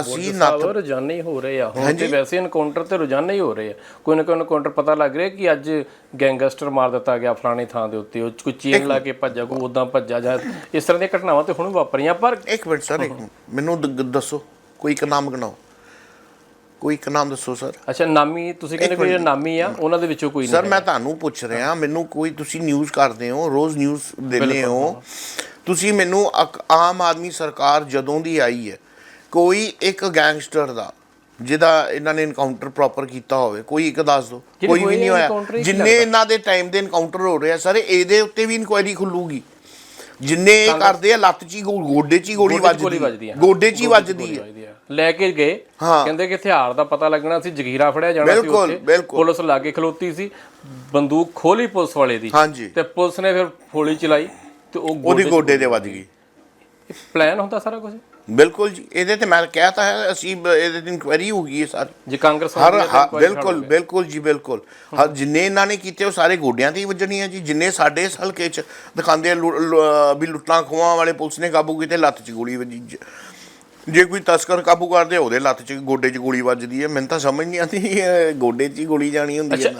ਅਸੀਂ ਨੱਥ ਰੋਜ਼ਾਨਾ ਹੀ ਹੋ ਰਹੇ ਆ ਹੁਣ ਤੇ ਵੈਸੇ ਐਨਕਾਊਂਟਰ ਤੇ ਰੋਜ਼ਾਨਾ ਹੀ ਹੋ ਰਹੇ ਆ। ਕੋਈ ਨਾ ਕੋਈ ਐਨਕਾਊਂਟਰ ਪਤਾ ਲੱਗ ਰਿਹਾ ਕਿ ਅੱਜ ਗੈਂਗਸਟਰ ਮਾਰ ਦਿੱਤਾ ਗਿਆ ਫਲਾਣੀ ਥਾਂ ਦੇ ਉੱਤੇ ਉਹ ਕੋਈ ਚੇਨ ਲਾ ਕੇ ਭੱਜਾ ਕੋਈ ਉਦਾਂ ਭੱਜਾ ਜਾਂ ਇਸ ਤਰ੍ਹਾਂ ਦੀਆਂ ਘਟਨਾਵਾਂ ਤੇ ਹੁਣ ਵਾਪਰੀਆਂ ਪਰ ਇੱਕ ਮਿੰਟ ਸਰ। ਮੈਨੂੰ ਦੱਸੋ ਕੋਈ ਇੱਕ ਨਾਮ ਗਣਾਓ। ਕੋਈ ਇੱਕ ਨਾਮ ਦੱਸੋ ਸਰ। ਅੱਛਾ ਨਾਮੀ ਤੁਸੀਂ ਕਹਿੰਦੇ ਕੋਈ ਨਾਮੀ ਆ ਉਹਨਾਂ ਦੇ ਵਿੱਚੋਂ ਕੋਈ ਨਹੀਂ ਸਰ ਮੈਂ ਤੁਹਾਨੂੰ ਪੁੱਛ ਰਿਹਾ ਮੈਨੂੰ ਕੋਈ ਤੁਸੀਂ ਨਿਊਜ਼ ਕਰਦੇ ਹੋ ਰੋਜ਼ ਨਿਊਜ਼ ਦਿੰਦੇ ਹੋ। ਤੁਸੀਂ ਮੈਨੂੰ ਆਮ ਆਦਮੀ ਸਰਕਾਰ ਜਦੋਂ ਦੀ ਆਈ ਹੈ ਕੋਈ ਇੱਕ ਗੈਂਗਸਟਰ ਦਾ ਜਿਹਦਾ ਇਹਨਾਂ ਨੇ ਇਨਕਾਊਂਟਰ ਪ੍ਰੋਪਰ ਕੀਤਾ ਹੋਵੇ ਕੋਈ ਇੱਕ ਦੱਸ ਦਿਓ ਕੋਈ ਵੀ ਨਹੀਂ ਹੋਇਆ ਜਿੰਨੇ ਇਹਨਾਂ ਦੇ ਟਾਈਮ ਦੇ ਇਨਕਾਊਂਟਰ ਹੋ ਰਹੇ ਸਰ ਇਹਦੇ ਉੱਤੇ ਵੀ ਇਨਕੁਆਇਰੀ ਖੁੱਲੂਗੀ ਜਿੰਨੇ ਕਰਦੇ ਆ ਲੱਤ 'ਚ ਗੋਡੇ 'ਚ ਹੀ ਗੋਲੀ ਵੱਜਦੀ ਹੈ। ਗੋਡੇ 'ਚ ਹੀ ਵੱਜਦੀ ਹੈ। ਲੈ ਕੇ ਗਏ। ਕਹਿੰਦੇ ਕਿ ਹਥਿਆਰ ਦਾ ਪਤਾ ਲੱਗਣਾ ਸੀ ਜਗੀਰਾ ਫੜਿਆ ਜਾਣਾ ਸੀ ਉੱਥੇ। ਪੁਲਿਸ ਲਾਗੇ ਖਲੋਤੀ ਸੀ ਬੰਦੂਕ ਖੋਲੀ ਪੁਲਿਸ ਵਾਲੇ ਦੀ ਤੇ ਪੁਲਿਸ ਨੇ ਫਿਰ ਗੋਲੀ ਚਲਾਈ ਤੇ ਉਹ ਉਹਦੀ ਗੋਡੇ ਤੇ ਵੱਜ ਗਈ ਪਲਾਨ ਹੁੰਦਾ ਸਾਰਾ ਕੁਝ? ਬਿਲਕੁਲ ਜੀ ਇਹਦੇ ਤੇ ਮੈਂ ਕਹਿਤਾ ਹੈ ਅਸੀਂ ਇਹਦੇ ਤੇ ਇਨਕੁਆਇਰੀ ਹੋ ਗਈ ਹੈ ਸਾਰੀ। ਜੇ ਕਾਂਗਰਸ ਹਰ ਬਿਲਕੁਲ ਬਿਲਕੁਲ ਜੀ ਬਿਲਕੁਲ। ਹਰ ਜਿੰਨੇ ਇਹਨਾਂ ਨੇ ਕੀਤੇ ਉਹ ਸਾਰੇ ਗੋਡਿਆਂ ਤੇ ਹੀ ਵੱਜਣੀ ਹੈ ਜੀ। ਜਿੰਨੇ ਸਾਡੇ ਇਸ ਹਲਕੇ 'ਚ ਦਿਖਾਉਂਦੇ ਵੀ ਲੁੱਟਾਂ ਖੋਹਾਂ ਵਾਲੇ ਪੁਲਿਸ ਨੇ ਕਾਬੂ ਕੀਤੇ ਲੱਤ 'ਚ ਗੋਲੀ ਵੱਜੀ ਜ- ਕੋਈ ਤਸਕਰ ਕਾਬੂ ਕਰਦੇ ਉਹਦੇ ਲੱਤ 'ਚ ਗੋਡੇ 'ਚ ਗੋਲੀ ਵੱਜਦੀ ਹੈ। ਮੈਨੂੰ ਤਾਂ ਸਮਝ ਨਹੀਂ ਆਉਂਦੀ ਗੋਡੇ 'ਚ ਹੀ ਗੋਲੀ ਜਾਣੀ ਹੁੰਦੀ ਹੈ